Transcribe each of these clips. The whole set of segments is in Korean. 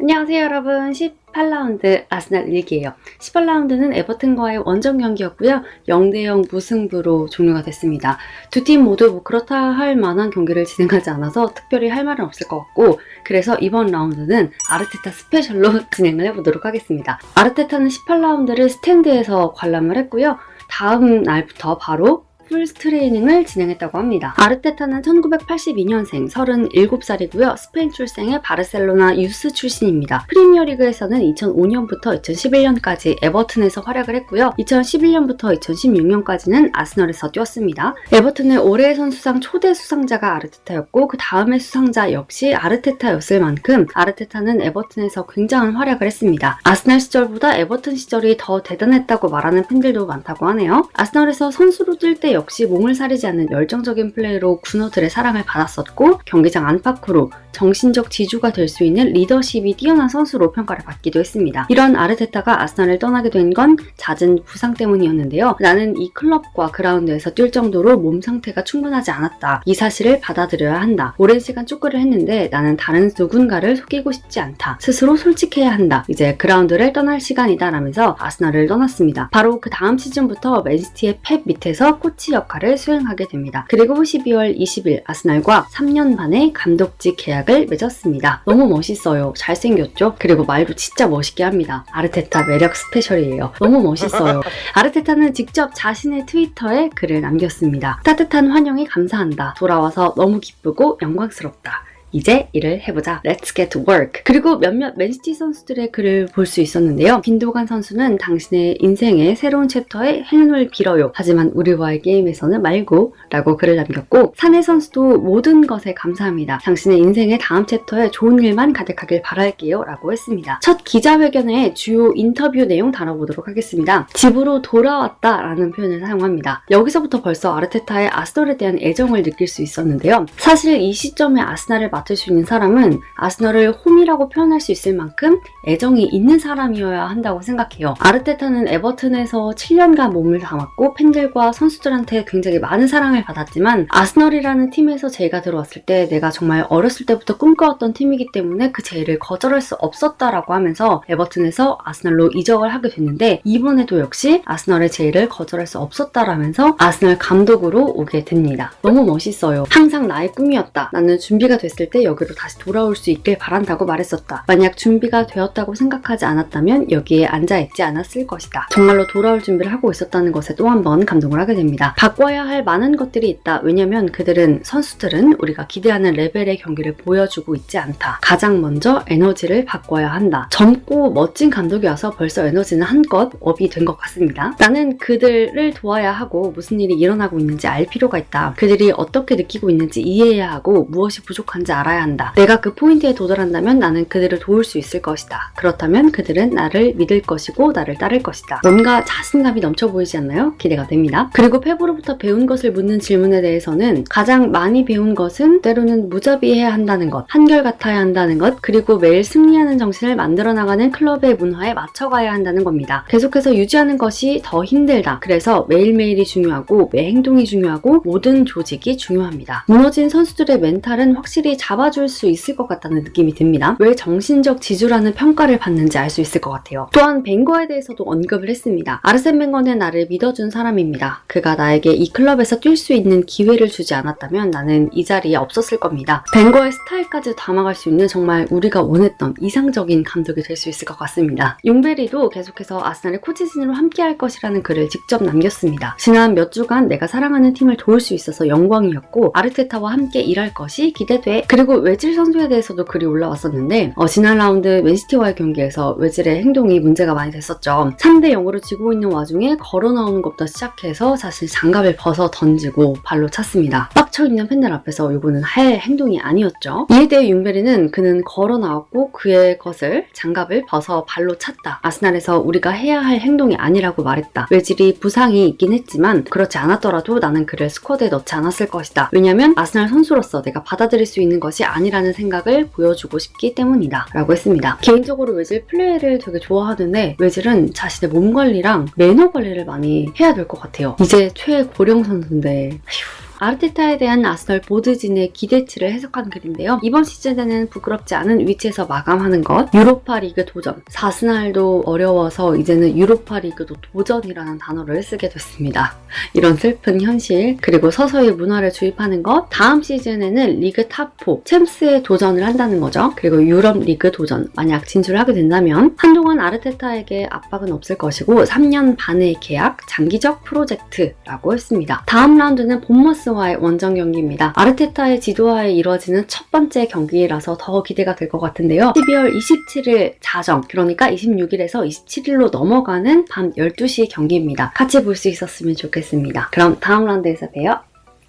안녕하세요 여러분. 18라운드 아스날 일기예요. 18라운드는 에버튼과의 원정 경기였고요. 0대0 무승부로 종료가 됐습니다. 두 팀 모두 뭐 그렇다 할 만한 경기를 진행하지 않아서 특별히 할 말은 없을 것 같고 그래서 이번 라운드는 아르테타 스페셜로 진행을 해보도록 하겠습니다. 아르테타는 18라운드를 스탠드에서 관람을 했고요. 다음 날부터 바로 풀스 트레이닝을 진행했다고 합니다. 아르테타는 1982년생 37살이고요. 스페인 출생의 바르셀로나 유스 출신입니다. 프리미어리그에서는 2005년부터 2011년까지 에버튼에서 활약을 했고요. 2011년부터 2016년까지는 아스널에서 뛰었습니다. 에버튼의 올해의 선수상 초대 수상자가 아르테타였고 그 다음의 수상자 역시 아르테타였을 만큼 아르테타는 에버튼에서 굉장한 활약을 했습니다. 아스널 시절보다 에버튼 시절이 더 대단했다고 말하는 팬들도 많다고 하네요. 아스널에서 선수로 뛸때 역시 몸을 사리지 않는 열정적인 플레이로 군어들의 사랑을 받았었고 경기장 안팎으로 정신적 지주가 될 수 있는 리더십이 뛰어난 선수로 평가를 받기도 했습니다. 이런 아르테타가 아스날을 떠나게 된 건 잦은 부상 때문이었는데요. 나는 이 클럽과 그라운드에서 뛸 정도로 몸 상태가 충분하지 않았다. 이 사실을 받아들여야 한다. 오랜 시간 축구를 했는데 나는 다른 누군가를 속이고 싶지 않다. 스스로 솔직해야 한다. 이제 그라운드를 떠날 시간이다 라면서 아스날을 떠났습니다. 바로 그 다음 시즌부터 맨시티의 펩 밑에서 코치 역할을 수행하게 됩니다. 그리고 12월 20일 아스날과 3년 반의 감독직 계약 을 맺었습니다. 너무 멋있어요. 잘생겼죠? 그리고 말도 진짜 멋있게 합니다. 아르테타 매력 스페셜이에요. 너무 멋있어요. 아르테타는 직접 자신의 트위터에 글을 남겼습니다. 따뜻한 환영에 감사한다. 돌아와서 너무 기쁘고 영광스럽다. 이제 일을 해보자. Let's get to work. 그리고 몇몇 맨시티 선수들의 글을 볼 수 있었는데요. 빈도간 선수는 당신의 인생의 새로운 챕터에 행운을 빌어요. 하지만 우리와의 게임에서는 말고 라고 글을 남겼고 사내 선수도 모든 것에 감사합니다. 당신의 인생의 다음 챕터에 좋은 일만 가득하길 바랄게요. 라고 했습니다. 첫 기자회견의 주요 인터뷰 내용 다뤄보도록 하겠습니다. 집으로 돌아왔다 라는 표현을 사용합니다. 여기서부터 벌써 아르테타의 아스널에 대한 애정을 느낄 수 있었는데요. 사실 이 시점에 아스날을 맡을 수 있는 사람은 아스널을 홈이라고 표현할 수 있을 만큼 애정이 있는 사람이어야 한다고 생각해요. 아르테타는 에버튼에서 7년간 몸을 담았고 팬들과 선수들한테 굉장히 많은 사랑을 받았지만 아스널이라는 팀에서 제가 들어왔을 때 내가 정말 어렸을 때부터 꿈꿔왔던 팀이기 때문에 그 제의를 거절할 수 없었다라고 하면서 에버튼에서 아스널로 이적을 하게 됐는데 이번에도 역시 아스널의 제의를 거절할 수 없었다라면서 아스널 감독으로 오게 됩니다. 너무 멋있어요. 항상 나의 꿈이었다. 나는 준비가 됐을 때 여기로 다시 돌아올 수 있길 바란다고 말했었다. 만약 준비가 되었다고 생각하지 않았다면 여기에 앉아있지 않았을 것이다. 정말로 돌아올 준비를 하고 있었다는 것에 또 한 번 감동을 하게 됩니다. 바꿔야 할 많은 것들이 있다. 왜냐면 그들은 선수들은 우리가 기대하는 레벨의 경기를 보여주고 있지 않다. 가장 먼저 에너지를 바꿔야 한다. 젊고 멋진 감독이 와서 벌써 에너지는 한껏 업이 된 것 같습니다. 나는 그들을 도와야 하고 무슨 일이 일어나고 있는지 알 필요가 있다. 그들이 어떻게 느끼고 있는지 이해해야 하고 무엇이 부족한지 알아야 한다. 내가 그 포인트에 도달한다면 나는 그들을 도울 수 있을 것이다. 그렇다면 그들은 나를 믿을 것이고 나를 따를 것이다. 뭔가 자신감이 넘쳐 보이지 않나요? 기대가 됩니다. 그리고 페브로부터 배운 것을 묻는 질문에 대해서는 가장 많이 배운 것은 때로는 무자비해야 한다는 것, 한결같아야 한다는 것, 그리고 매일 승리하는 정신을 만들어 나가는 클럽의 문화에 맞춰가야 한다는 겁니다. 계속해서 유지하는 것이 더 힘들다. 그래서 매일매일이 중요하고 매 행동이 중요하고 모든 조직이 중요합니다. 무너진 선수들의 멘탈은 확실히 잡아줄 수 있을 것 같다는 느낌이 듭니다. 왜 정신적 지주라는 평가를 받는지 알 수 있을 것 같아요. 또한 벵거에 대해서도 언급을 했습니다. 아르센 벵거는 나를 믿어준 사람입니다. 그가 나에게 이 클럽에서 뛸 수 있는 기회를 주지 않았다면 나는 이 자리에 없었을 겁니다. 벵거의 스타일까지 담아갈 수 있는 정말 우리가 원했던 이상적인 감독이 될 수 있을 것 같습니다. 용베리도 계속해서 아스날의 코치진으로 함께할 것이라는 글을 직접 남겼습니다. 지난 몇 주간 내가 사랑하는 팀을 도울 수 있어서 영광이었고 아르테타와 함께 일할 것이 기대돼. 외질 선수에 대해서도 글이 올라왔었는데 어, 지난 라운드 맨시티와의 경기에서 외질의 행동이 문제가 많이 됐었죠. 3대 0으로 지고 있는 와중에 걸어 나오는 것부터 시작해서 사실 장갑을 벗어 던지고 발로 찼습니다. 빡쳐 있는 팬들 앞에서 이거는 할 행동이 아니었죠. 이에 대해 윤베리는 그는 걸어 나왔고 그의 것을 장갑을 벗어 발로 찼다. 아스날에서 우리가 해야 할 행동이 아니라고 말했다. 외질이 부상이 있긴 했지만 그렇지 않았더라도 나는 그를 스쿼드에 넣지 않았을 것이다. 왜냐면 아스날 선수로서 내가 받아들일 수 있는 것이 아니라는 생각을 보여주고 싶기 때문이다. 라고 했습니다. 개인적으로 외질 플레이를 되게 좋아하는데 외질은 자신의 몸 관리랑 매너 관리를 많이 해야 될 것 같아요. 이제 최고령 선수인데 휴, 아르테타에 대한 아스널 보드진의 기대치를 해석한 글인데요. 이번 시즌에는 부끄럽지 않은 위치에서 마감하는 것, 유로파 리그 도전. 사스날도 어려워서 이제는 유로파 리그도 도전이라는 단어를 쓰게 됐습니다. 이런 슬픈 현실, 그리고 서서히 문화를 주입하는 것, 다음 시즌에는 리그 탑4, 챔스에 도전을 한다는 거죠. 그리고 유럽 리그 도전, 만약 진출하게 된다면 한동안 아르테타에게 압박은 없을 것이고 3년 반의 계약, 장기적 프로젝트라고 했습니다. 다음 라운드는 본머스 와의 원정 경기입니다. 아르테타의 지도하에 이루어지는 첫 번째 경기라서 더 기대가 될 것 같은데요. 12월 27일 자정, 그러니까 26일에서 27일로 넘어가는 밤 12시 경기입니다. 같이 볼 수 있었으면 좋겠습니다. 그럼 다음 라운드에서 봬요.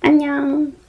안녕!